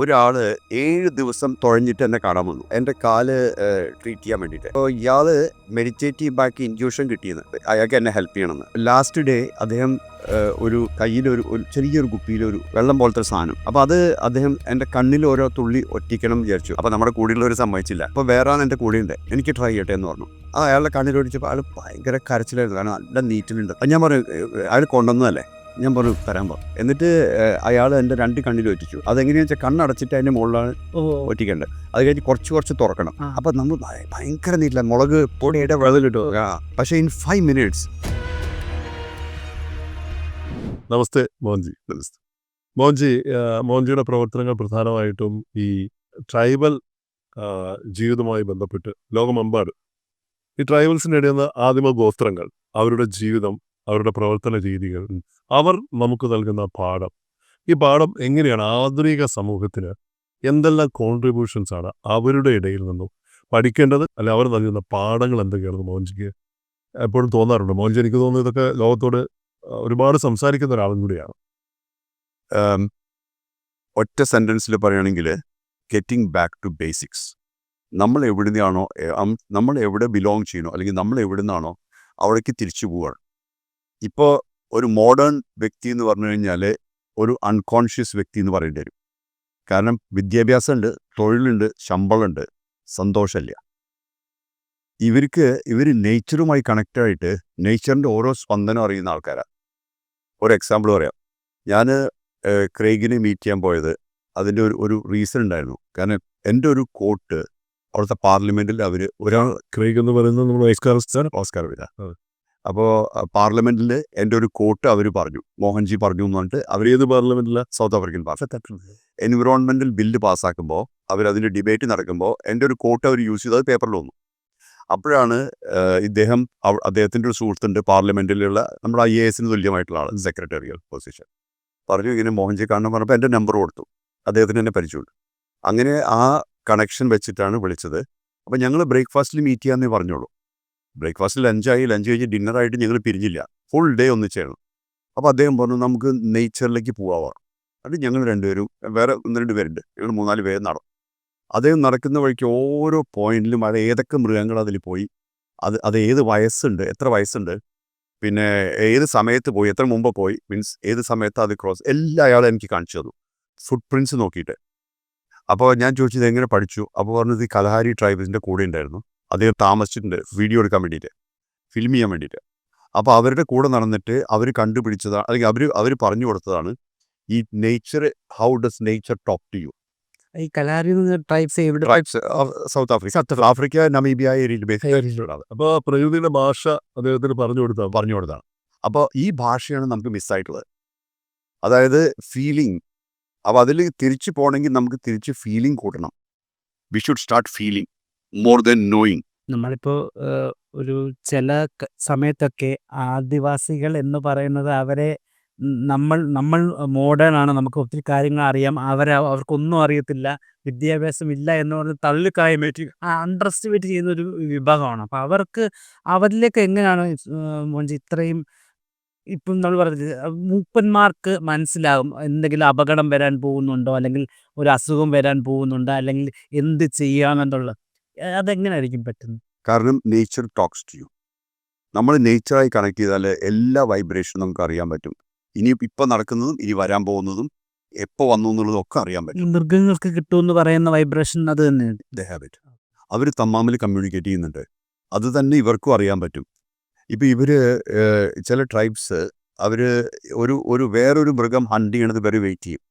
ഒരാൾ ഏഴ് ദിവസം തുഴഞ്ഞിട്ട് എന്നെ കാണാൻ വന്നു. എന്റെ കാൽ ട്രീറ്റ് ചെയ്യാൻ വേണ്ടിയിട്ട്. അപ്പോൾ ഇയാൾ മെഡിറ്റേറ്റീവ് ബാക്ക് ഇൻഡ്യൂഷൻ കിട്ടിയെന്ന് അയാൾക്ക് എന്നെ ഹെൽപ്പ് ചെയ്യണമെന്ന്. ലാസ്റ്റ് ഡേ അദ്ദേഹം ഒരു കയ്യിലൊരു ഒരു ചെറിയൊരു കുപ്പിയിലൊരു വെള്ളം പോലത്തെ ഒരു സാധനം. അപ്പോൾ അത് അദ്ദേഹം എന്റെ കണ്ണിൽ ഓരോ തുള്ളി ഒറ്റിക്കണം എന്ന് വിചാരിച്ചു. അപ്പോൾ നമ്മുടെ കൂടെയുള്ളവർ സമ്മതിച്ചില്ല അപ്പോൾ വേറെ ആണ് എന്റെ ഉണ്ട്. എനിക്ക് ട്രൈ ചെയ്യട്ടെ എന്ന് പറഞ്ഞു. ആ അയാളുടെ കണ്ണിൽ ഒടിച്ചപ്പോൾ അയാൾ ഭയങ്കര കരച്ചിലായിരുന്നു. കാരണം നല്ല നീറ്റിലുണ്ട്. ഞാൻ പറഞ്ഞു അയാൾ കൊണ്ടുവന്നതല്ലേ? ഞാൻ പറഞ്ഞു തരാൻ പോ. എന്നിട്ട് അയാൾ എന്റെ രണ്ട് കണ്ണിൽ ഒറ്റിച്ചു. അതെങ്ങനെയാണെന്ന് വെച്ചാൽ കണ്ണടച്ചിട്ട് അതിന്റെ മുകളിലാണ് ഒറ്റിക്കേണ്ടത്. അത് കഴിഞ്ഞ് കുറച്ച് കുറച്ച് തുറക്കണം. അപ്പം നമ്മൾ ഭയങ്കര നീട്ടില്ല മുളക് പൊടിയുടെ വെള്ളത്തിലിട്ടു. പക്ഷേ ഇൻ ഫൈവ് മിനിറ്റ്സ്. നമസ്തേ മോഹൻജി. നമസ്തേ. മോഹൻജി മോഹൻജിയുടെ പ്രവർത്തനങ്ങൾ പ്രധാനമായിട്ടും ഈ ട്രൈബൽ ജീവിതമായി ജീവിതവുമായി ബന്ധപ്പെട്ട് ലോകമെമ്പാട് ഈ ട്രൈബൽസിന്റെ ഇടയിൽ നിന്ന് ആദിമ ഗോത്രങ്ങൾ അവരുടെ ജീവിതം അവരുടെ പ്രവർത്തന രീതികൾ. അവർ നമുക്ക് നൽകുന്ന പാഠം. ഈ പാഠം എങ്ങനെയാണ് ആധുനിക സമൂഹത്തിന് എന്തെല്ലാം കോൺട്രിബ്യൂഷൻസ് ആണ് അവരുടെ ഇടയിൽ നിന്നും പഠിക്കേണ്ടത്? അല്ലെ അവർ നൽകുന്ന പാഠങ്ങൾ എന്തൊക്കെയാണെന്ന് മോഹൻജിക്ക് എപ്പോഴും തോന്നാറുണ്ട്. മോഹൻജി എനിക്ക് തോന്നുന്നു ഇതൊക്കെ ലോകത്തോട് ഒരുപാട് സംസാരിക്കുന്ന ഒരാളും കൂടിയാണ്. ഒറ്റ സെന്റൻസിൽ പറയുകയാണെങ്കിൽ ഗെറ്റിംഗ് ബാക്ക് ടു ബേസിക്സ് നമ്മൾ എവിടുന്നാണോ നമ്മൾ എവിടെ ബിലോങ് ചെയ്യണോ അല്ലെങ്കിൽ നമ്മൾ എവിടുന്നാണോ അവിടേക്ക് തിരിച്ചു പോവുകയാണ് ഇപ്പോൾ ഒരു മോഡേൺ വ്യക്തി എന്ന് പറഞ്ഞു കഴിഞ്ഞാൽ ഒരു അൺകോൺഷ്യസ് വ്യക്തി എന്ന് പറയേണ്ടി വരും. കാരണം വിദ്യാഭ്യാസമുണ്ട് തൊഴിലുണ്ട് ശമ്പളമുണ്ട് സന്തോഷമില്ല ഇവർക്ക് ഇവർ നേച്ചറുമായി കണക്റ്റായിട്ട് നേച്ചറിന്റെ ഓരോ സ്പന്ദനം അറിയുന്ന ആൾക്കാരാണ് ഒരു എക്സാമ്പിൾ പറയാം. ഞാൻ ക്രേഗിനെ മീറ്റ് ചെയ്യാൻ പോയത് അതിന്റെ ഒരു ഒരു റീസൺ ഉണ്ടായിരുന്നു കാരണം എന്റെ ഒരു കോട്ട് അവിടുത്തെ പാർലമെന്റിൽ അവർ ഒരാൾ ക്രേഗ് എന്ന് പറയുന്നത് നമ്മൾ ഓസ്കാർ ഓസ്കാർ വില. അപ്പോൾ പാർലമെന്റിൽ എന്റെ ഒരു കോട്ട് അവർ പറഞ്ഞു. മോഹൻജി പറഞ്ഞു എന്ന് പറഞ്ഞിട്ട് അവർ ഏത് പാർലമെന്റില? South African parliament environmental bill പാസ്സാക്കുമ്പോൾ അതിന്റെ ഡിബേറ്റ് നടക്കുമ്പോൾ എന്റെ ഒരു കോട്ട് അവർ യൂസ് ചെയ്തത് പേപ്പറിൽ വന്നു. അപ്പോഴാണ് ഇദ്ദേഹം അദ്ദേഹത്തിന്റെ ഒരു സുഹൃത്തുണ്ട് പാർലമെന്റിലുള്ള നമ്മുടെ ഐ എ എസിന് തുല്യമായിട്ടുള്ള ആൾ സെക്രട്ടറിയൽ പൊസിഷൻ. പറഞ്ഞു ഇങ്ങനെ മോഹൻജി കാണണം പറഞ്ഞപ്പോൾ എന്റെ നമ്പർ കൊടുത്തു. അദ്ദേഹത്തിന് എന്നെ പരിചയമുണ്ട്. അങ്ങനെ ആ കണക്ഷൻ വെച്ചിട്ടാണ് വിളിച്ചത്. അപ്പം ഞങ്ങൾ ബ്രേക്ക്ഫാസ്റ്റിൽ മീറ്റ് ചെയ്യാമെന്നേ പറഞ്ഞോളൂ. ബ്രേക്ക്ഫാസ്റ്റിൽ ലഞ്ചായി ലഞ്ച് കഴിഞ്ഞ് ഡിന്നറായിട്ട് ഞങ്ങൾ പിരിഞ്ഞില്ല. ഫുൾ ഡേ ഒന്നിച്ചായിരുന്നു അപ്പോൾ അദ്ദേഹം പറഞ്ഞു നമുക്ക് നേച്ചറിലേക്ക് പോവാം അത് ഞങ്ങൾ രണ്ടുപേരും വേറെ ഒന്ന് രണ്ട് പേരുണ്ട്. ഞങ്ങൾ മൂന്നാൽ പേര് നടന്നു. അദ്ദേഹം നടക്കുന്ന വഴിക്ക് ഓരോ പോയിന്റിലും അത് ഏതൊക്കെ മൃഗങ്ങൾ അതിൽ പോയി അത് അത് ഏത് വയസ്സുണ്ട് എത്ര വയസ്സുണ്ട് പിന്നെ ഏത് സമയത്ത് പോയി എത്ര മുമ്പ് പോയി മീൻസ് ഏത് സമയത്ത് അത് ക്രോസ് എല്ലാ അയാളും എനിക്ക് കാണിച്ചു തന്നു. ഫുട് പ്രിന്റ്സ് നോക്കിയിട്ട്. അപ്പോൾ ഞാൻ ചോദിച്ചത് എങ്ങനെ പഠിച്ചു? അപ്പോൾ പറഞ്ഞത് കലഹാരി ട്രൈബിന്റെ കൂടെ ഉണ്ടായിരുന്നു. അദ്ദേഹം താമസിച്ചിട്ടുണ്ട് വീഡിയോ എടുക്കാൻ വേണ്ടിയിട്ട് ഫിലിം ചെയ്യാൻ വേണ്ടിയിട്ട്. അപ്പോൾ അവരുടെ കൂടെ നടന്നിട്ട് അവർ കണ്ടുപിടിച്ചതാണ് അല്ലെങ്കിൽ അവർ അവർ പറഞ്ഞു കൊടുത്തതാണ് ഈ nature how does nature talk to you ഈ Kalahari tribes tribes South Africa Africa Namibia ഏരിയയിൽ ബേസിക് അപ്പൊ ആ പ്രകൃതിയുടെ ഭാഷ അദ്ദേഹത്തിന് പറഞ്ഞു കൊടുത്ത പറഞ്ഞു കൊടുത്താണ്. അപ്പോൾ ഈ ഭാഷയാണ് നമുക്ക് മിസ്സായിട്ടുള്ളത് അതായത് ഫീലിംഗ് അപ്പോൾ അതിൽ തിരിച്ചു പോകണമെങ്കിൽ നമുക്ക് തിരിച്ച് ഫീലിംഗ് കൂട്ടണം. We should start feeling more than knowing നമ്മളിപ്പോ ഒരു ചില സമയത്തൊക്കെ ആദിവാസികൾ എന്ന് പറയുന്നത് അവരെ നമ്മൾ നമ്മൾ മോഡേൺ ആണ്. നമുക്ക് ഒത്തിരി കാര്യങ്ങൾ അറിയാം. അവരെ അവർക്കൊന്നും അറിയത്തില്ല. വിദ്യാഭ്യാസം ഇല്ല എന്ന് പറഞ്ഞ് തള്ളിക്കായം അണ്ടർ അണ്ടർസ്റ്റിമേറ്റ് ചെയ്യുന്ന ഒരു വിഭാഗമാണ്. അപ്പോൾ അവർക്ക് അവരിലേക്ക് എങ്ങനെയാണ് മോഞ്ചി ഇത്രയും ഇപ്പം നമ്മൾ പറഞ്ഞത് മൂപ്പന്മാർക്ക് മനസ്സിലാകും എന്തെങ്കിലും അപകടം വരാൻ പോകുന്നുണ്ടോ? അല്ലെങ്കിൽ ഒരു അസുഖം വരാൻ പോകുന്നുണ്ടോ? അല്ലെങ്കിൽ എന്ത് ചെയ്യാമെന്നുള്ളത്. അതെങ്ങനെയായിരിക്കും പറ്റുന്നത്? കാരണം നേച്ചർ ടോക്സ് ടു യു നമ്മൾ നേച്ചറായി കണക്ട് ചെയ്താൽ എല്ലാ വൈബ്രേഷനും നമുക്ക് അറിയാൻ പറ്റും. ഇനി ഇപ്പം നടക്കുന്നതും ഇനി വരാൻ പോകുന്നതും എപ്പോൾ വന്നു എന്നുള്ളതും ഒക്കെ അറിയാൻ പറ്റും. മൃഗങ്ങൾക്ക് കിട്ടുമെന്ന് പറയുന്ന വൈബ്രേഷൻ അത് തന്നെയാണ്. ദ ഹാബിറ്റ് അവർ തമ്മാമിൽ കമ്മ്യൂണിക്കേറ്റ് ചെയ്യുന്നുണ്ട്. അത് തന്നെ ഇവർക്കും അറിയാൻ പറ്റും. ഇപ്പം ഇവർ ചില ട്രൈബ്സ് അവർ ഒരു ഒരു വേറൊരു മൃഗം ഹണ്ട് ചെയ്യണത് വരെ വെയിറ്റ് ചെയ്യും.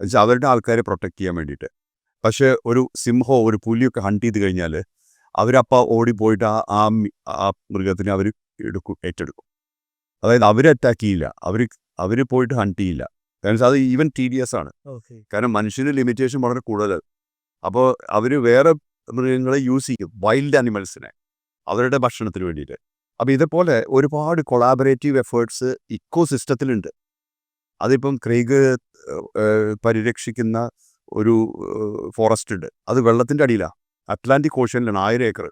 എന്നുവെച്ചാൽ അവരുടെ ആൾക്കാരെ പ്രൊട്ടക്റ്റ് ചെയ്യാൻ വേണ്ടിയിട്ട്. പക്ഷേ ഒരു സിംഹോ ഒരു പുലിയൊക്കെ ഹണ്ട് ചെയ്ത് കഴിഞ്ഞാൽ അവരപ്പ ഓടിപ്പോയിട്ട് ആ ആ ആ മൃഗത്തിനെ അവർ എടുക്കും ഏറ്റെടുക്കും. അതായത് അവർ അറ്റാക്ക് ചെയ്യില്ല. അവർ അവർ പോയിട്ട് ഹണ്ട് ചെയ്യില്ല. കാരണം അത് ഈവൻ ടി ഡി എസ് ആണ് കാരണം മനുഷ്യന് ലിമിറ്റേഷൻ വളരെ കൂടുതലാണ് അപ്പോൾ അവർ വേറെ മൃഗങ്ങളെ യൂസ് ചെയ്യും. വൈൽഡ് ആനിമൽസിനെ അവരുടെ ഭക്ഷണത്തിന് വേണ്ടിയിട്ട്. അപ്പോൾ ഇതേപോലെ ഒരുപാട് കൊളാബറേറ്റീവ് എഫേർട്സ് ഇക്കോ സിസ്റ്റത്തിലുണ്ട് അതിപ്പം ക്രൈഗ് പരിരക്ഷിക്കുന്ന ഒരു ഫോറസ്റ്റ് ഉണ്ട്. അത് വെള്ളത്തിന്റെ അടിയിലാണ് അറ്റ്ലാന്റിക് ഓഷ്യനിലാണ് ആയിരം ഏക്കർ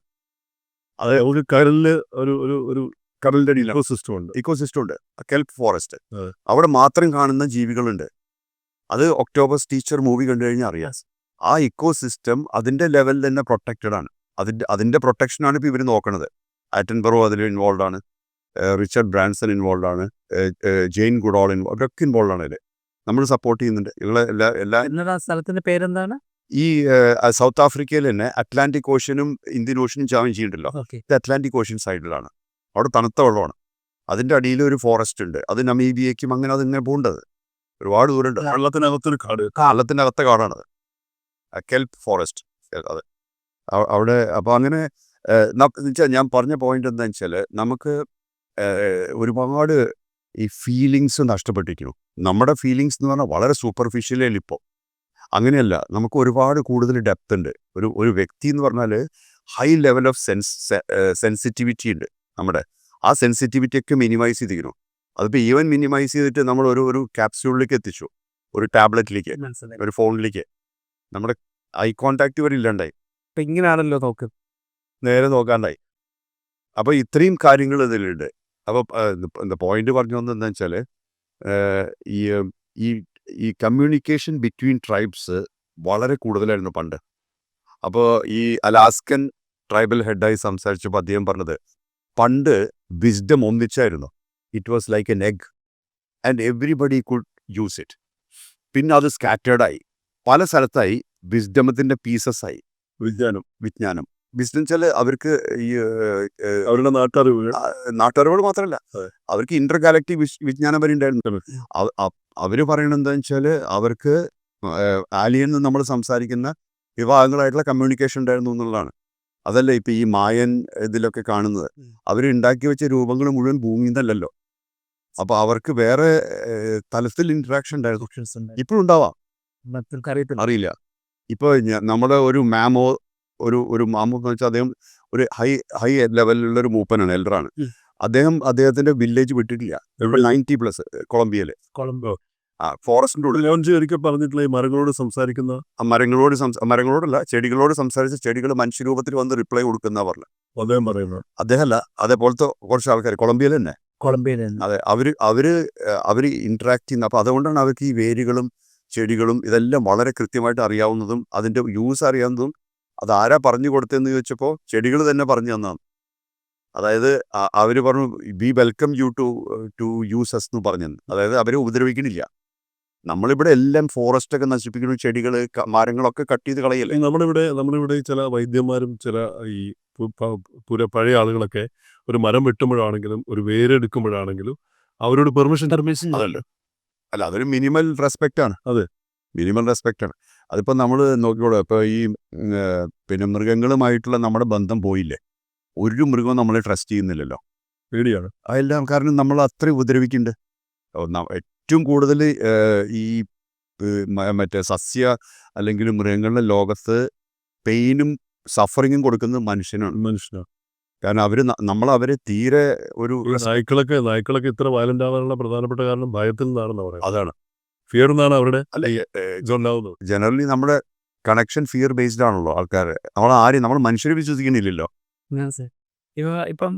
അത് ഒരു കടലിൽ ഒരു ഒരു ഒരു കടലിന്റെ അടിയിൽ ഇക്കോ സിസ്റ്റം ഉണ്ട്. ഇക്കോ സിസ്റ്റം ഉണ്ട് കെൽപ്പ് ഫോറസ്റ്റ് അവിടെ മാത്രം കാണുന്ന ജീവികളുണ്ട്. അത് ഒക്ടോബസ് ടീച്ചർ മൂവി കണ്ടു കഴിഞ്ഞാൽ അറിയാം. ആ ഇക്കോ സിസ്റ്റം അതിന്റെ ലെവലിൽ തന്നെ പ്രൊട്ടക്റ്റഡ് ആണ്. അതിന്റെ അതിന്റെ പ്രൊട്ടക്ഷനാണ് ഇപ്പോൾ ഇവർ നോക്കണത്. ആറ്റൻബറോ അതിൽ ഇൻവോൾവ് ആണ്. റിച്ചർഡ് ബ്രാൻസൺ ഇൻവോൾവ് ആണ്. ജെയിൻ ഗുഡോൾ ഇൻവോൾവ് അവരൊക്കെ ഇൻവോൾവ് ആണ് ഇതിൽ നമ്മൾ സപ്പോർട്ട് ചെയ്യുന്നുണ്ട്. ഇങ്ങളെ എല്ലാ എല്ലാ എന്നതാ സ്ഥലത്തിന്റെ പേരെന്താണ്? ഈ സൗത്ത് ആഫ്രിക്കയിൽ തന്നെ അറ്റ്ലാന്റിക് ഓഷ്യനും ഇന്ത്യൻ ഓഷ്യനും ജോയിൻ ചെയ്യുന്നുണ്ടല്ലോ ഇത് അറ്റ്ലാന്റിക് ഓഷ്യൻ സൈഡിലാണ്. അവിടെ തണുത്ത വെള്ളമാണ്. അതിന്റെ അടിയിൽ ഒരു ഫോറസ്റ്റ് ഉണ്ട്. അത് നമീബിയയ്ക്കും അങ്ങനെ അതിങ്ങനെ പോകേണ്ടത് ഒരുപാട് ദൂരമുണ്ട് വെള്ളത്തിനകത്തൊരു കാട്. കാലത്തിന്റെ അകത്തെ കാടാണത് കെൽപ്പ് ഫോറസ്റ്റ് അതെ. അവിടെ അപ്പോൾ അങ്ങനെ എന്നുവെച്ചാൽ ഞാൻ പറഞ്ഞ പോയിന്റ് എന്താണെന്ന് വെച്ചാൽ നമുക്ക് ഒരുപാട് ഈ ഫീലിങ്സ് നഷ്ടപ്പെട്ടിരിക്കുന്നു. നമ്മുടെ ഫീലിങ്സ് എന്ന് പറഞ്ഞാൽ വളരെ സൂപ്പർഫിഷ്യലേ ഇപ്പോൾ അങ്ങനെയല്ല നമുക്ക് ഒരുപാട് കൂടുതൽ ഡെപ്ത് ഉണ്ട്. ഒരു ഒരു വ്യക്തി എന്ന് പറഞ്ഞാൽ high level of sense sensitivity ഉണ്ട് നമ്മുടെ. ആ സെൻസിറ്റിവിറ്റി ഒക്കെ മിനിമൈസ് ചെയ്തിരിക്കുന്നു. അതിപ്പോൾ ഈവൻ മിനിമൈസ് ചെയ്തിട്ട് നമ്മൾ ഒരു ഒരു ക്യാപ്സ്യൂളിലേക്ക് എത്തിച്ചു. ഒരു ടാബ്ലറ്റിലേക്ക് ഒരു ഫോണിലേക്ക് നമ്മുടെ ഐ കോണ്ടാക്ട് വരെ ഇല്ലാണ്ടായി. ഇങ്ങനെയാണല്ലോ നോക്ക്. നേരെ നോക്കാണ്ടായി. അപ്പോൾ ഇത്രയും കാര്യങ്ങൾ ഇതിലുണ്ട്. അപ്പോൾ എന്താ പോയിന്റ് പറഞ്ഞു വന്നതെന്ന് വെച്ചാൽ ഈ ഈ ഈ കമ്മ്യൂണിക്കേഷൻ ബിറ്റ്വീൻ ട്രൈബ്സ് വളരെ കൂടുതലായിരുന്നു പണ്ട്. അപ്പോൾ ഈ അലാസ്കൻ ട്രൈബൽ ഹെഡായി സംസാരിച്ചപ്പോൾ അദ്ദേഹം പറഞ്ഞത് പണ്ട് wisdom ഒന്നിച്ചായിരുന്നു. It was like an egg and everybody could use it. പിന്നെ അത് സ്കാറ്റേർഡായി. പല സ്ഥലത്തായി വിസ്ഡമത്തിന്റെ പീസസ് ആയി. വിജ്ഞാനം വിജ്ഞാനം. വിസ്ഡം വെച്ചാൽ അവർക്ക് ഈ ഏഹ്, അവരുടെ നാട്ടറിവുകൾ. ആ, നാട്ടുകാരോട് മാത്രമല്ല അതെ. അവർക്ക് ഇന്റർ ഗാലക്റ്റിക് വിജ്ഞാനം വരെ ഉണ്ടായിരുന്നു അവ- അവ- അവർ പറയണത് എന്താ വെച്ചാൽ അവർക്ക് ആലിയൻ നമ്മൾ സംസാരിക്കുന്ന വിഭാഗങ്ങളായിട്ടുള്ള കമ്മ്യൂണിക്കേഷൻ ഉണ്ടായിരുന്നു എന്നുള്ളതാണ്. അതല്ല ഇപ്പൊ ഈ മായൻ ഇതിലൊക്കെ കാണുന്നത്. അവർ ഉണ്ടാക്കി വെച്ച രൂപങ്ങൾ മുഴുവൻ ഭൂമിയിൽ നിന്നല്ലല്ലോ അപ്പൊ അവർക്ക് വേറെ ഏഹ്, തലത്തിൽ ഇന്ററാക്ഷൻ ഉണ്ടായിരുന്നു. ഉണ്ട് ഇപ്പോഴും ഉണ്ടാവാം. അറിയില്ല. ഇപ്പൊ ഞ- നമ്മുടെ ഒരു മാമോ ഒരു ഒരു മാമോ എന്ന് വെച്ചാൽ അദ്ദേഹം ഒരു ഹൈ ഹൈ ലെവലിലുള്ള ഒരു മൂപ്പനാണ് എൽഡറാണ്. അദ്ദേഹം അദ്ദേഹത്തിന്റെ വില്ലേജ് വിട്ടിട്ടില്ല. Ninety plus കൊളംബിയയിൽ. കൊളംബോ ആ ഫോറസ്റ്റിന്റെ ഉള്ളിൽ പറഞ്ഞിട്ടുള്ള ഈ മരങ്ങളോട് സംസാരിക്കുന്ന? മരങ്ങളോട് മരങ്ങളോടല്ല ചെടികളോട് സംസാരിച്ച ചെടികൾ മനുഷ്യരൂപത്തിൽ വന്ന് റിപ്ലൈ കൊടുക്കുന്ന പറഞ്ഞു. അദ്ദേഹം പറയുന്നത്. അദ്ദേഹമല്ല അതേപോലത്തെ കുറച്ച് ആൾക്കാർ കൊളംബിയയിൽ തന്നെ. കൊളംബിയയിൽ അതെ അവർ അവർ അവർ ഇന്ററാക്ട് ചെയ്യുന്ന അപ്പൊ അതുകൊണ്ടാണ് അവർക്ക് ഈ വേരുകളും ചെടികളും ഇതെല്ലാം വളരെ കൃത്യമായിട്ട് അറിയാവുന്നതും അതിന്റെ യൂസ് അറിയാവുന്നതും അത് ആരാ പറഞ്ഞു കൊടുത്തതെന്ന് ചോദിച്ചപ്പോൾ ചെടികൾ തന്നെ പറഞ്ഞു തന്നാണ്. അതായത് അവർ പറഞ്ഞു be welcome you to to use us എന്ന് പറഞ്ഞു അതായത് അവരെ ഉപദ്രവിക്കണില്ല. നമ്മളിവിടെ എല്ലാം ഫോറസ്റ്റ് ഒക്കെ നശിപ്പിക്കുന്നു ചെടികൾ മരങ്ങളൊക്കെ കട്ട് ചെയ്ത് കളയല്ലേ? നമ്മളിവിടെ നമ്മളിവിടെ ചില വൈദ്യന്മാരും ചില ഈ പുര പഴയ ആളുകളൊക്കെ ഒരു മരം വെട്ടുമ്പോഴാണെങ്കിലും ഒരു വേരെടുക്കുമ്പോഴാണെങ്കിലും അവരോട് പെർമിഷൻ പെർമിഷൻ അതല്ലോ. അല്ല അതൊരു മിനിമൽ റെസ്പെക്റ്റ് ആണ് അതെ. മിനിമൽ റെസ്പെക്റ്റ് ആണ് അതിപ്പോൾ നമ്മൾ നോക്കിക്കോളൂ ഇപ്പോൾ ഈ പിന്നെ മൃഗങ്ങളുമായിട്ടുള്ള നമ്മുടെ ബന്ധം പോയില്ലേ? ഒരു മൃഗവും നമ്മളെ ട്രസ്റ്റ് ചെയ്യുന്നില്ലല്ലോ. പേടിയാണ്. അതെല്ലാം കാരണം നമ്മൾ അത്രയും ഉപദ്രവിക്കുന്നുണ്ട്. ഏറ്റവും കൂടുതൽ ഈ മറ്റേ സസ്യ അല്ലെങ്കിൽ മൃഗങ്ങളുടെ ലോകത്ത് പെയിനും സഫറിങ്ങും കൊടുക്കുന്നത് മനുഷ്യനാണ്. മനുഷ്യനാണ്. കാരണം അവർ നമ്മൾ അവരെ തീരെ ഒരു നായ്ക്കളൊക്കെ നായ്ക്കളൊക്കെ ഇത്ര വയലന്റ് ആവാനുള്ള പ്രധാനപ്പെട്ട കാരണം ഭയത്തിൽ നിന്നാണെന്ന് പറയുന്നത്. അതാണ്. ഫിയർ എന്നാണ് അവരുടെ? അല്ല ഇതുണ്ടാവുന്നത്. ജനറലി നമ്മുടെ കണക്ഷൻ ഫിയർ ബേസ്ഡ് ആണല്ലോ ആൾക്കാർ നമ്മൾ ആരും നമ്മൾ മനുഷ്യരെ വിശ്വസിക്കുന്നില്ലല്ലോ. ഇപ്പൊ ഇപ്പം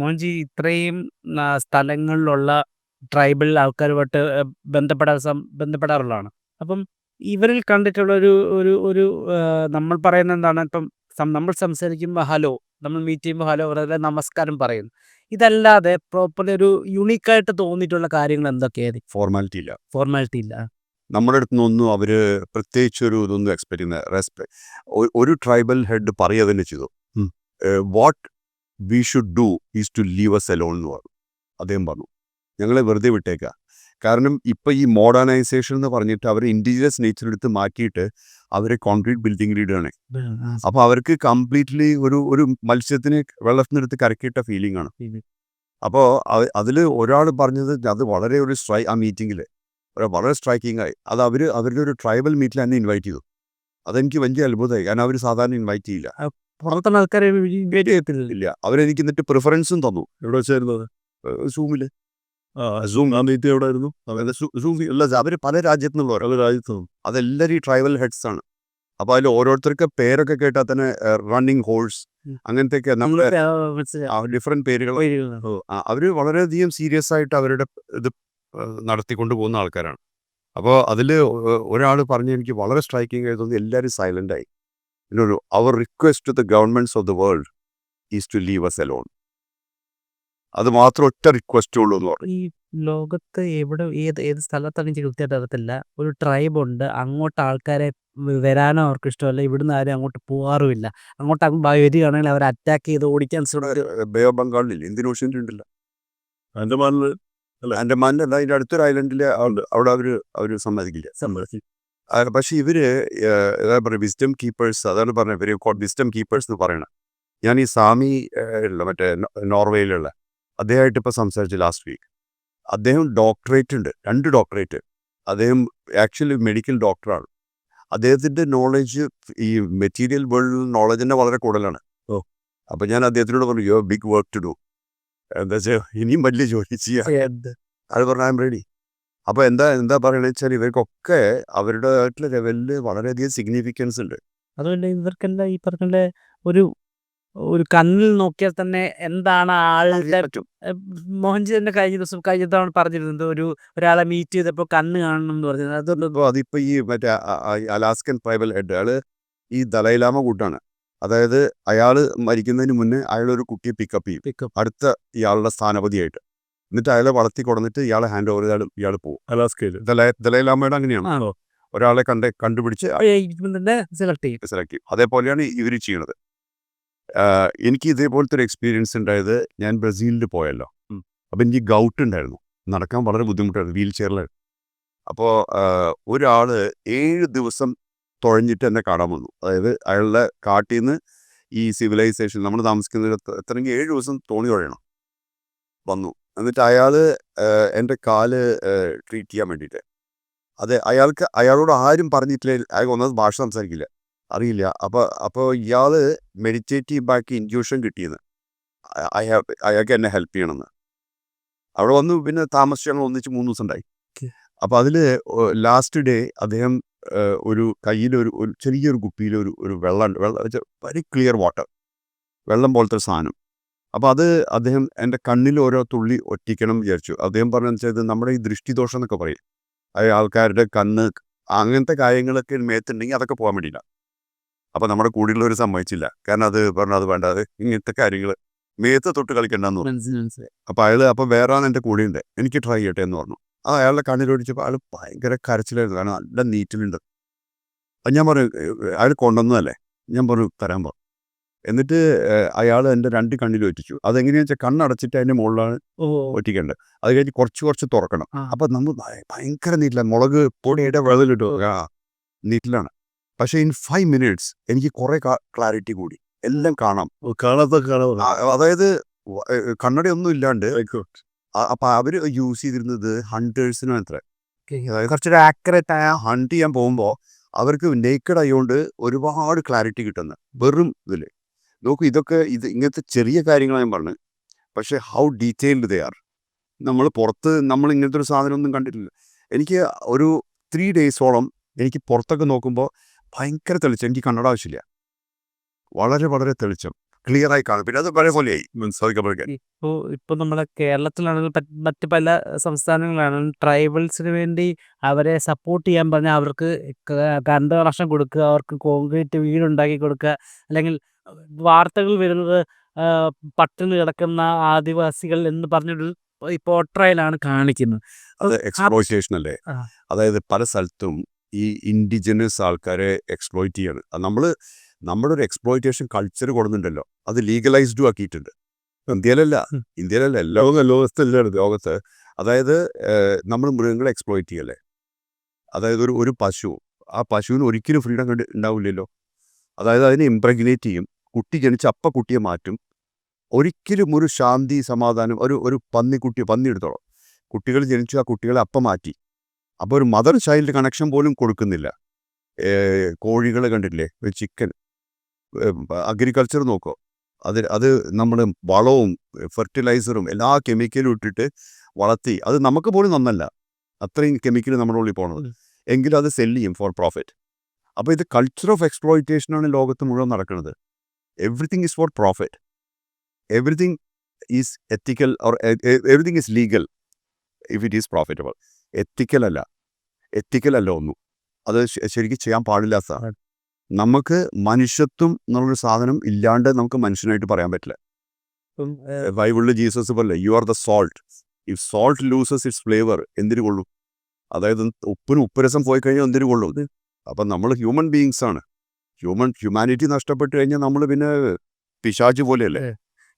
മോൻജി ഇത്രയും സ്ഥലങ്ങളിലുള്ള ട്രൈബൽ ആൾക്കാരുമായിട്ട് ബന്ധപ്പെടാൻ ബന്ധപ്പെടാറുള്ളതാണ്. അപ്പം ഇവരിൽ കണ്ടിട്ടുള്ള ഒരു ഒരു ഒരു നമ്മൾ പറയുന്ന എന്താണ്? ഇപ്പം നമ്മൾ സംസാരിക്കുമ്പോൾ ഹലോ. നമ്മൾ മീറ്റ് ചെയ്യുമ്പോൾ ഹലോ അവരെ നമസ്കാരം പറയുന്നു. ഇതല്ലാതെ പ്രോപ്പർലി ഒരു യുണീക്കായിട്ട് തോന്നിയിട്ടുള്ള കാര്യങ്ങൾ എന്തൊക്കെയാണ് ഫോർമാലിറ്റി ഇല്ല. ഫോർമാലിറ്റി ഇല്ല. നമ്മുടെ അടുത്ത് നിന്നൊന്നും അവർ പ്രത്യേകിച്ച് ഒരു ഇതൊന്നും എക്സ്പെക്ട് ചെയ്യുന്ന റെസ്പെക്ട് ഒരു ട്രൈബൽ ഹെഡ് പറയുക തന്നെ ചെയ്തു. What we should do is to leave us alone എന്ന് പറഞ്ഞു. അദ്ദേഹം പറഞ്ഞു ഞങ്ങളെ വെറുതെ വിട്ടേക്കുക കാരണം ഇപ്പം ഈ മോഡേണൈസേഷൻ എന്ന് പറഞ്ഞിട്ട് അവർ ഇൻഡിജിനസ് നേച്ചർ എടുത്ത് മാറ്റിയിട്ട് അവരെ കോൺക്രീറ്റ് ബിൽഡിംഗ് ഇടുകയാണ് അപ്പോൾ അവർക്ക് കംപ്ലീറ്റ്ലി ഒരു ഒരു മത്സ്യത്തിന് വെള്ളത്തിനെടുത്ത് കരക്കിയിട്ട ഫീലിംഗ് ആണ്. അപ്പോൾ അതിൽ ഒരാൾ പറഞ്ഞത് അത് വളരെ ഒരു സ്ട്രൈ ആ മീറ്റിങ്ങിൽ വളരെ സ്ട്രൈക്കിംഗ് ആയി അത് അവർ അവരുടെ ഒരു ട്രൈബൽ മീറ്റിൽ എന്നെ ഇൻവൈറ്റ് ചെയ്തു അതെനിക്ക് വലിയ അത്ഭുതമായി കാരണം അവർ സാധാരണ ഇൻവൈറ്റ് ചെയ്യില്ല പുറത്തുള്ള ആൾക്കാരെ ഇല്ല അവരെനിക്ക് എന്നിട്ട് പ്രിഫറൻസും തന്നു എവിടെ വെച്ചായിരുന്നത് സൂമിൽ ആ സൂം മീറ്റ് എവിടെ ആയിരുന്നു സൂം അല്ല അവർ പല രാജ്യത്തു നിന്നുള്ള ഓരോ രാജ്യത്തു നിന്നും അതെല്ലാവരും ഈ ട്രൈബൽ ഹെഡ്സ് ആണ് അപ്പൊ അതിൽ ഓരോരുത്തർക്ക് പേരൊക്കെ കേട്ടാൽ തന്നെ റണ്ണിങ് ഹോഴ്സ് അങ്ങനത്തെ അങ്ങനത്തെയൊക്കെ നമ്മുടെ മനസ്സിലായി. ഡിഫറെന്റ് പേരുകൾ അവർ വളരെയധികം സീരിയസ് ആയിട്ട് അവരുടെ ഇത് നടത്തിക്കൊണ്ട് പോകുന്ന ആൾക്കാരാണ്. അപ്പോൾ അതിൽ ഒരാൾ പറഞ്ഞ് എനിക്ക് വളരെ സ്ട്രൈക്കിംഗ് ആയി തോന്നി എല്ലാവരും സൈലന്റ് ആയി. പിന്നെ ഒരു അവർ request to the governments of the world is to leave us alone അത് മാത്രം ഒറ്റ റിക്വസ്റ്റേ ഉള്ളൂ എന്ന് പറഞ്ഞു. ഈ ലോകത്ത് എവിടെ ഏത് ഏത് സ്ഥലത്താണ് എനിക്ക് കൃത്യമായിട്ട് അറിയത്തില്ല. ഒരു ട്രൈബ് ഉണ്ട്. അങ്ങോട്ട് ആൾക്കാരെ വരാനോ അവർക്ക് ഇഷ്ടമല്ല. ഇവിടുന്ന് ആരും അങ്ങോട്ട് പോകാറുമില്ല അങ്ങോട്ട് വരികയാണെങ്കിൽ അവർ അറ്റാക്ക് ചെയ്ത് ഓടിക്കാൻ ബേ ഓഫ് ബംഗാളിൽ ഇന്ത്യൻ ഓഷ്യന്റെ ഉണ്ടല്ല. ആൻഡമാനിൽ അല്ല? അതിന്റെ അടുത്തൊരു ഐലൻഡിലെ ആളുണ്ട്. അവിടെ അവർ അവർ സമ്മതിക്കില്ല. ആ, പക്ഷേ ഇവർ ഏതാ എന്താ പറയുക വിസ്റ്റം കീപ്പേഴ്സ് അതാണ് പറഞ്ഞത്. ഇവർ വിസ്ഡം കീപ്പേഴ്സ് എന്ന് പറയണം. ഞാൻ ഈ സാമി ഉള്ള മറ്റേ നോർവേയിലുള്ള അദ്ദേഹമായിട്ട് ഇപ്പോൾ സംസാരിച്ചു ലാസ്റ്റ് വീക്ക് അദ്ദേഹം ഡോക്ടറേറ്റ് ഉണ്ട് രണ്ട് ഡോക്ടറേറ്റ് അദ്ദേഹം ആക്ച്വലി മെഡിക്കൽ ഡോക്ടറാണ് അദ്ദേഹത്തിന്റെ നോളജ് ഈ മെറ്റീരിയൽ വേൾഡിൽ നോളജിന്റെ വളരെ കൂടുതലാണ്. ഓ. അപ്പം ഞാൻ അദ്ദേഹത്തിനോട് പറഞ്ഞു you big work to do എന്താ വെച്ചാൽ ഇനിയും വലിയ ജോലി ചെയ്യാം. അത് പറഞ്ഞു ഐ എം റെഡി അപ്പോൾ എന്താ എന്താ പറയണത് വെച്ചാൽ ഇവർക്കൊക്കെ അവരുടെ ലെവലിൽ വളരെയധികം സിഗ്നിഫിക്കൻസ് ഉണ്ട്. അതുകൊണ്ട് ഇവർക്കെല്ലാം ഈ പറഞ്ഞ ഒരു ഒരു കണ്ണിൽ നോക്കിയാൽ തന്നെ എന്താണ് ആളുടെ പറ്റും. മോഹൻജി തന്നെ കഴിഞ്ഞ ദിവസം കഴിഞ്ഞ തവണ പറഞ്ഞിരുന്നത് ഒരു ഒരാളെ മീറ്റ് ചെയ്തപ്പോൾ കണ്ണ് കാണണം എന്ന് പറഞ്ഞത് അതൊന്നും അതിപ്പോ ഈ മറ്റേ അലാസ്കൻ ട്രൈബൽ ഹെഡ് ആൾ ഈ ദലൈലാമ കൂട്ടാണ്. അതായത് അയാൾ മരിക്കുന്നതിന് മുന്നേ ഒരു കുട്ടിയെ പിക്കപ്പ് ചെയ്യും. അടുത്ത ഇയാളുടെ സ്ഥാനപതിയായിട്ട്. എന്നിട്ട് അയാളെ വളർത്തി കൊടുത്തിട്ട് ഇയാളെ ഹാൻഡ് ഓവർ ചെയ്താലും ഇയാൾ പോകും അലാസ്കയിൽ ദലൈ ദലൈലാമയുടെ അങ്ങനെയാണ്. ഒരാളെ കണ്ട് കണ്ടുപിടിച്ച് സെലക്ട് ചെയ്യും. സെലക്ട് ചെയ്യും. അതേപോലെയാണ് ഇവർ ചെയ്യണത്. എനിക്ക് ഇതേപോലത്തെ ഒരു എക്സ്പീരിയൻസ് ഉണ്ടായത് ഞാൻ ബ്രസീലിൽ പോയല്ലോ. അപ്പം എനിക്ക് ഗൗട്ട് ഉണ്ടായിരുന്നു. നടക്കാൻ വളരെ ബുദ്ധിമുട്ടായിരുന്നു വീൽ ചെയറിൽ അപ്പോൾ ഒരാൾ ഏഴ് ദിവസം തുഴഞ്ഞിട്ട് എന്നെ കാണാൻ വന്നു. അതായത് അയാളുടെ കാട്ടിൽ നിന്ന് ഈ സിവിലൈസേഷൻ നമ്മൾ താമസിക്കുന്ന എത്രയെങ്കിൽ ഏഴ് ദിവസം തോണി തുഴയണം. വന്നു. എന്നിട്ട് അയാൾ എന്റെ കാൽ ട്രീറ്റ് ചെയ്യാൻ വേണ്ടിയിട്ട്. അതെ അയാൾക്ക് അയാളോട് ആരും പറഞ്ഞിട്ടില്ല അയാൾ ഒന്നാമത് ഭാഷ സംസാരിക്കില്ല. അറിയില്ല. അപ്പോൾ അപ്പോൾ ഇയാൾ മെഡിറ്റേറ്റ് ചെയ്യുമ്പോൾ ഇൻഡ്യൂഷൻ കിട്ടിയെന്ന്. അയാൾക്ക് എന്നെ ഹെൽപ്പ് ചെയ്യണമെന്ന്. അവിടെ വന്ന് പിന്നെ താമസിച്ച് ഞങ്ങൾ ഒന്നിച്ച് മൂന്ന് ദിവസം ഉണ്ടായി. അപ്പോൾ അതിൽ ലാസ്റ്റ് ഡേ അദ്ദേഹം ഒരു കയ്യിലൊരു ഒരു ചെറിയൊരു കുപ്പിയിലൊരു ഒരു വെള്ളം വെള്ളം വെരി ക്ലിയർ വാട്ടർ വെള്ളം പോലത്തെ ഒരു സാധനം. അപ്പോൾ അത് അദ്ദേഹം എന്റെ കണ്ണിൽ ഓരോ തുള്ളി ഒറ്റിക്കണം വിചാരിച്ചു. അദ്ദേഹം പറഞ്ഞതെന്ന് വെച്ചാൽ ഇത് നമ്മുടെ ഈ ദൃഷ്ടിദോഷം എന്നൊക്കെ പറയും. ആൾക്കാരുടെ കണ്ണ് അങ്ങനത്തെ കാര്യങ്ങളൊക്കെ മേത്തുണ്ടെങ്കിൽ അതൊക്കെ പോകാൻ വേണ്ടിയില്ല അപ്പോൾ നമ്മുടെ കൂടെയുള്ളവർ സമ്മതിച്ചില്ല. കാരണം അത് പറഞ്ഞു അത് വേണ്ട അത് ഇങ്ങനത്തെ കാര്യങ്ങൾ മേത്ത് തൊട്ട് കളിക്കണ്ടെന്ന് പറഞ്ഞു. അപ്പോൾ അയാൾ അപ്പോൾ വേറെ എന്റെ കൂടെയുണ്ട്. എനിക്ക് ട്രൈ ചെയ്യട്ടെ എന്ന് പറഞ്ഞു. ആ അയാളുടെ കണ്ണിലൊടിച്ചപ്പോൾ അയാൾ ഭയങ്കര കരച്ചിലായിരുന്നു. കാരണം നല്ല നീറ്റിലുണ്ട്. അപ്പം ഞാൻ പറഞ്ഞു അയാൾ കൊണ്ടുവന്നതല്ലേ? ഞാൻ പറഞ്ഞു തരാൻ പോ എന്നിട്ട് അയാൾ എന്റെ രണ്ട് കണ്ണിൽ ഒറ്റിച്ചു. അതെങ്ങനെയാണെന്ന് വെച്ചാൽ കണ്ണടച്ചിട്ട് അതിന്റെ മുകളിലാണ് ഒറ്റിക്കേണ്ടത്. അത് കഴിഞ്ഞ് കുറച്ച് കുറച്ച് തുറക്കണം. അപ്പം നമ്മൾ ഭയങ്കര നീറ്റിലാണ് മുളക് പൊടിയുടെ വെള്ളത്തിലിട്ടു. ആ നീറ്റിലാണ്. പക്ഷേ ഇൻ ഫൈവ് മിനിറ്റ്സ് എനിക്ക് കുറെ ക്ലാരിറ്റി കൂടി. എല്ലാം കാണാം. കാണാത്ത അതായത് കണ്ണടി ഒന്നും ഇല്ലാണ്ട് അപ്പൊ അവർ യൂസ് ചെയ്തിരുന്നത് ഹണ്ടേഴ്സിനാണ് അത്ര. കുറച്ചൊരു ആക്യുറേറ്റ് ആയ ഹണ്ട് ചെയ്യാൻ പോകുമ്പോൾ അവർക്ക് നേക്കഡ് ആയതുകൊണ്ട് ഒരുപാട് ക്ലാരിറ്റി കിട്ടുന്ന. വെറും ഇതിൽ. നോക്കൂ ഇതൊക്കെ ഇത് ഇങ്ങനത്തെ ചെറിയ കാര്യങ്ങളാണ് ഞാൻ പറഞ്ഞത് പക്ഷേ ഹൗ ഡീറ്റെയിൽഡ് ദേ ആർ നമ്മൾ പുറത്ത് നമ്മൾ ഇങ്ങനത്തെ ഒരു സാധനം ഒന്നും കണ്ടിട്ടില്ല. എനിക്ക് ഒരു ത്രീ ഡേയ്സോളം എനിക്ക് പുറത്തൊക്കെ നോക്കുമ്പോൾ ഭയങ്കര തെളിച്ചം. എനിക്ക് കണ്ണട ആവശ്യമില്ല. വളരെ വളരെ തെളിച്ചം. ക്ലിയറായി കാണും. പിന്നെ അത് പഴയ പോലെയായി മനസ്സിലാക്കപ്പെടുക ഇപ്പോൾ ഇപ്പോൾ നമ്മുടെ കേരളത്തിലാണെങ്കിലും മറ്റ് പല സംസ്ഥാനങ്ങളിലാണെങ്കിലും ട്രൈബൽസിന് വേണ്ടി അവരെ സപ്പോർട്ട് ചെയ്യാൻ പറഞ്ഞാൽ അവർക്ക് കരണ്ട് കറണ്ട് കണക്ഷൻ കൊടുക്കുക അവർക്ക് കോൺക്രീറ്റ് വീടുണ്ടാക്കി കൊടുക്കുക. അല്ലെങ്കിൽ വാർത്തകൾ വരുന്നത് പട്ടിണി കിടക്കുന്ന ആദിവാസികൾ എന്ന് പറഞ്ഞൊരു ഇപ്പോൾ പോർട്രയിലാണ് കാണിക്കുന്നത്. അത് എക്സ്പ്ലോസിയേഷൻ എക്സ്പ്ലോയിറ്റേഷൻ അല്ലേ? അതായത് പല സ്ഥലത്തും ഈ ഇൻഡിജിനസ് ആൾക്കാരെ എക്സ്പ്ലോയിറ്റ് ചെയ്യാണ്. നമ്മൾ നമ്മുടെ ഒരു എക്സ്പ്ലോയിറ്റേഷൻ കൾച്ചർ കൊടുക്കുന്നുണ്ടല്ലോ അത് ലീഗലൈസ്ഡും ആക്കിയിട്ടുണ്ട്. ഇന്ത്യയിലല്ല. ഇന്ത്യയിലല്ല. എല്ലാ ലോക ലോകത്തെല്ലായിടത്തും ലോകത്ത് അതായത് നമ്മൾ മൃഗങ്ങളെ എക്സ്പ്ലോയിറ്റ് ചെയ്യല്ലേ? അതായത് ഒരു ഒരു പശു. ആ പശുവിന് ഒരിക്കലും ഫ്രീഡം കണ്ട് ഉണ്ടാവില്ലല്ലോ. അതായത് അതിനെ ഇംപ്രഗ്നേറ്റ് ചെയ്യും. കുട്ടി ജനിച്ച് അപ്പ കുട്ടിയെ മാറ്റും. ഒരിക്കലും ഒരു ശാന്തി സമാധാനം ഒരു ഒരു പന്നിക്കുട്ടി പന്നി എടുത്തോളാം കുട്ടികൾ ജനിച്ചു ആ കുട്ടികളെ അപ്പം മാറ്റി. അപ്പോൾ ഒരു മദർ ചൈൽഡ് കണക്ഷൻ പോലും കൊടുക്കുന്നില്ല. കോഴികൾ കണ്ടില്ലേ ഒരു ചിക്കൻ അഗ്രികൾച്ചർ നോക്കോ. അത് അത് നമ്മൾ വളവും ഫെർട്ടിലൈസറും എല്ലാ കെമിക്കലും ഇട്ടിട്ട് വളർത്തി. അത് നമുക്ക് പോലും നന്നല്ല. അത്രയും കെമിക്കൽ നമ്മുടെ ഉള്ളിൽ പോകണത് എങ്കിലും അത് സെല്ല് ചെയ്യും ഫോർ പ്രോഫിറ്റ് അപ്പോൾ ഇത് കൾച്ചർ ഓഫ് എക്സ്പ്ലോയിറ്റേഷനാണ് ലോകത്ത് മുഴുവൻ നടക്കുന്നത്. Everything is for profit everything is ethical or everything is legal if it is profitable ethical അല്ല. എത്തിക്കലല്ല ഒന്നും. അത് ശരിക്കും ചെയ്യാൻ പാടില്ലാത്തതാണ് നമുക്ക് മനുഷ്യത്വം എന്നുള്ളൊരു സാധനം ഇല്ലാണ്ട് നമുക്ക് മനുഷ്യനായിട്ട് പറയാൻ പറ്റില്ല. ബൈബിളിൽ ജീസസ് പോലെ you are the salt if salt loses its flavour എന്തിനു കൊള്ളും? അതായത് ഉപ്പിന് ഉപ്പുരസം പോയി കഴിഞ്ഞാൽ എന്തിനു കൊള്ളും? അപ്പം നമ്മൾ ഹ്യൂമൻ ബീയിങ്സ് ആണ്. ഹ്യൂമൻ ഹ്യൂമാനിറ്റി നഷ്ടപ്പെട്ടു കഴിഞ്ഞാൽ നമ്മൾ പിന്നെ പിശാച് പോലെയല്ലേ?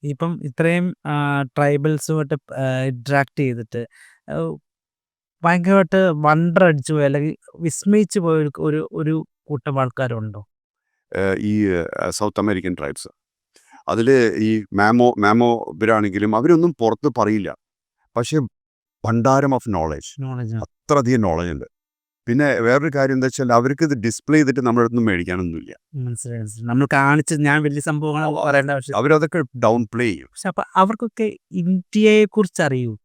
ഇപ്പം ഇത്രയും ട്രൈബൽസുമായിട്ട് ഇൻട്രാക്ട് ചെയ്തിട്ട് ഭയങ്കരമായിട്ട് വണ്ടർ അടിച്ചു പോയി അല്ലെങ്കിൽ വിസ്മയിച്ചു പോയ ഒരു- ഒരു ഒരു കൂട്ടം ആൾക്കാരുണ്ടോ? ഈ സൗത്ത് അമേരിക്കൻ ട്രൈബ്സ്. അതിൽ ഈ മാമോ മാമോ ഇവരാണെങ്കിലും അവരൊന്നും പുറത്ത് പറയില്ല. പക്ഷേ ഭണ്ഡാരം ഓഫ് നോളേജ്. നോളജ് അത്രയധികം നോളജ് ഉണ്ട്. പിന്നെ വേറൊരു കാര്യം എന്താ വെച്ചാൽ അവർക്ക് ഇത് ഡിസ്പ്ലേ ചെയ്തിട്ട് നമ്മുടെ അടുത്ത് മേടിക്കാനൊന്നുമില്ല. മനസ്സിലായി. നമ്മൾ കാണിച്ച് ഞാൻ വലിയ സംഭവങ്ങൾ അവരതൊക്കെ ഡൗൺ പ്ലേ ചെയ്യും. പക്ഷെ അപ്പൊ അവർക്കൊക്കെ ഇന്ത്യയെ കുറിച്ച് അറിയൂ?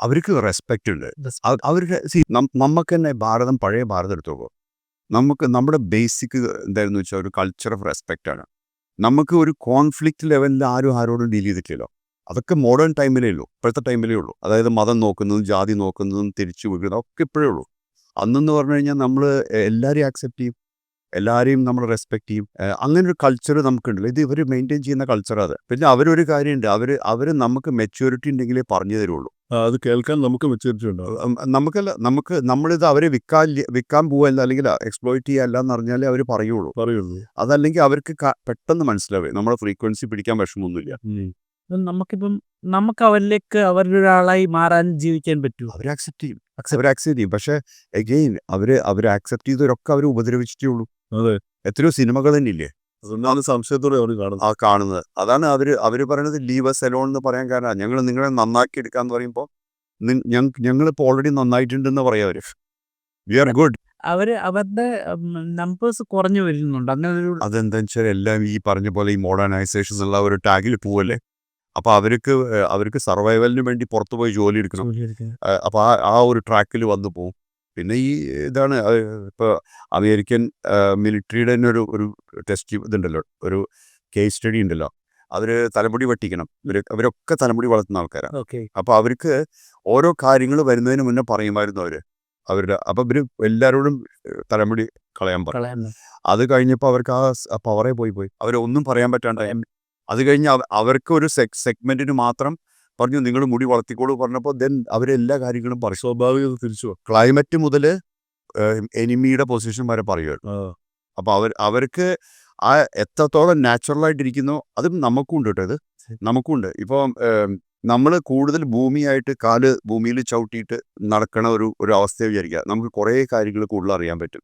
അവർക്ക് റെസ്പെക്റ്റ് ഉണ്ട്. അവ- അവരുടെ നമുക്ക് തന്നെ ഭാരതം പഴയ ഭാരതം എടുത്തു നോക്കുക നമുക്ക് നമ്മുടെ ബേസിക് എന്തായിരുന്നു വെച്ചാൽ ഒരു കൾച്ചർ ഓഫ് റെസ്പെക്റ്റ് ആണ്. നമുക്ക് ഒരു കോൺഫ്ലിക്റ്റ് ലെവലിൽ ആരും ആരോടും ഡീൽ ചെയ്തിട്ടില്ലല്ലോ അതൊക്കെ മോഡേൺ ടൈമിലേ ഉള്ളൂ. ഇപ്പോഴത്തെ ടൈമിലേ ഉള്ളൂ. അതായത് മതം നോക്കുന്നതും ജാതി നോക്കുന്നതും തിരിച്ചു വിടുന്നതും ഒക്കെ ഇപ്പോഴേ ഉള്ളൂ. അന്നെന്ന് പറഞ്ഞു കഴിഞ്ഞാൽ നമ്മൾ എല്ലാവരെയും ആക്സെപ്റ്റ് ചെയ്യും. എല്ലാവരെയും നമ്മൾ റെസ്പെക്ട് ചെയ്യും. അങ്ങനെ ഒരു കൾച്ചർ നമുക്കുണ്ടല്ലോ. ഇത് ഇവർ മെയിന്റെയിൻ ചെയ്യുന്ന കൾച്ചറാണ് അത്. പിന്നെ അവരൊരു കാര്യമുണ്ട്. അവർ അവർ നമുക്ക് മെച്യൂരിറ്റി ഉണ്ടെങ്കിലേ പറഞ്ഞു തരുള്ളൂ. അത് കേൾക്കാൻ നമുക്ക് മെച്ചൂരിറ്റി ഉണ്ടാവും. നമുക്കല്ല നമുക്ക് നമ്മളിത് അവരെ വിൽക്കാൻ വിൽക്കാൻ പോവല്ല അല്ലെങ്കിൽ എക്സ്പ്ലോയിറ്റ് ചെയ്യല്ല എന്ന് പറഞ്ഞാലേ അവർ പറയുള്ളൂ. പറയുള്ളൂ. അതല്ലെങ്കിൽ അവർക്ക് പെട്ടെന്ന് മനസ്സിലാവേ. നമ്മുടെ ഫ്രീക്വൻസി പിടിക്കാൻ വിഷമമൊന്നുമില്ല. നമുക്കിപ്പം നമുക്ക് അവരിലേക്ക് അവരുടെ ഒരാളായി മാറാൻ ജീവിക്കാൻ പറ്റുമോ അവർ ആക്സെപ്റ്റ് ചെയ്യും. അവർ ആക്സെപ്റ്റ് ചെയ്യും. പക്ഷേ എഗെയിൻ അവർ അവർ ആക്സെപ്റ്റ് ചെയ്തവരൊക്കെ അവർ ഉപദ്രവിച്ചിട്ടേ ഉള്ളൂ. അതെ. എത്രയോ സിനിമകൾ തന്നെ ഇല്ലേ അതുകൊണ്ടാണ് സംശയത്തോടെ അവർ കാണുന്നത്. ആ കാണുന്നത്. അതാണ് അവർ അവർ പറയുന്നത് ലീവ് സെലോൺ എന്ന് പറയാൻ കാരണം. ഞങ്ങൾ നിങ്ങളെ നന്നാക്കി എടുക്കാന്ന് പറയുമ്പോൾ ഞങ്ങളിപ്പോൾ ഓൾറെഡി നന്നായിട്ടുണ്ടെന്ന് പറയാം അവർ വി ആർ ഗുഡ് അവർ അവരുടെ നമ്പേഴ്സ് കുറഞ്ഞു വരുന്നുണ്ട്. അങ്ങനെ ഒരു അതെന്താ വെച്ചാൽ എല്ലാം ഈ പറഞ്ഞ പോലെ ഈ മോഡേണൈസേഷൻ ഉള്ള ഒരു ടാഗിൽ പോവല്ലേ? അപ്പോൾ അവർക്ക് അവർക്ക് സർവൈവലിന് വേണ്ടി പുറത്തു പോയി ജോലി എടുക്കണം അപ്പൊ അപ്പോൾ ആ ആ ഒരു ട്രാക്കിൽ വന്നു പോകും പിന്നെ ഈ ഇതാണ് ഇപ്പോൾ അമേരിക്കൻ മിലിറ്ററിയുടെ തന്നെ ഒരു ഒരു ടെസ്റ്റ് ഇതുണ്ടല്ലോ ഒരു കേസ് സ്റ്റഡി ഉണ്ടല്ലോ. അവർ തലമുടി വെട്ടിക്കണം. ഇവർ അവരൊക്കെ തലമുടി വളർത്തുന്ന ആൾക്കാരാണ് അപ്പൊ അപ്പോൾ അവർക്ക് ഓരോ കാര്യങ്ങൾ വരുന്നതിന് മുന്നേ പറയുമായിരുന്നു അവർ. അവരുടെ അപ്പം ഇവർ എല്ലാവരോടും തലമുടി കളയാൻ പറയും അത് കഴിഞ്ഞപ്പോൾ അവർക്ക് ആ പവറേ പോയി പോയി. അവരൊന്നും പറയാൻ പറ്റാണ്ടായി. അത് കഴിഞ്ഞ് അവർക്ക് ഒരു സെഗ്മെന്റിന് മാത്രം പറഞ്ഞു നിങ്ങൾ മുടി വളർത്തിക്കോളൂ പറഞ്ഞപ്പോൾ ദെൻ അവരെല്ലാ കാര്യങ്ങളും പറയും സ്വാഭാവികത തിരിച്ചു. ക്ലൈമറ്റ് മുതൽ എനിമിയുടെ പൊസിഷൻ വരെ പറയുകയാണ് അപ്പോൾ അവർ അവർക്ക് ആ എത്രത്തോളം നാച്ചുറലായിട്ടിരിക്കുന്നോ അതും നമുക്കും ഉണ്ട് കേട്ടോ ഇത്. നമുക്കുണ്ട്. ഇപ്പോൾ നമ്മൾ കൂടുതൽ ഭൂമിയായിട്ട് കാൽ ഭൂമിയിൽ ചവിട്ടിയിട്ട് നടക്കണ ഒരു ഒരു അവസ്ഥയെ വിചാരിക്കുക. നമുക്ക് കുറേ കാര്യങ്ങൾ കൂടുതൽ അറിയാൻ പറ്റും.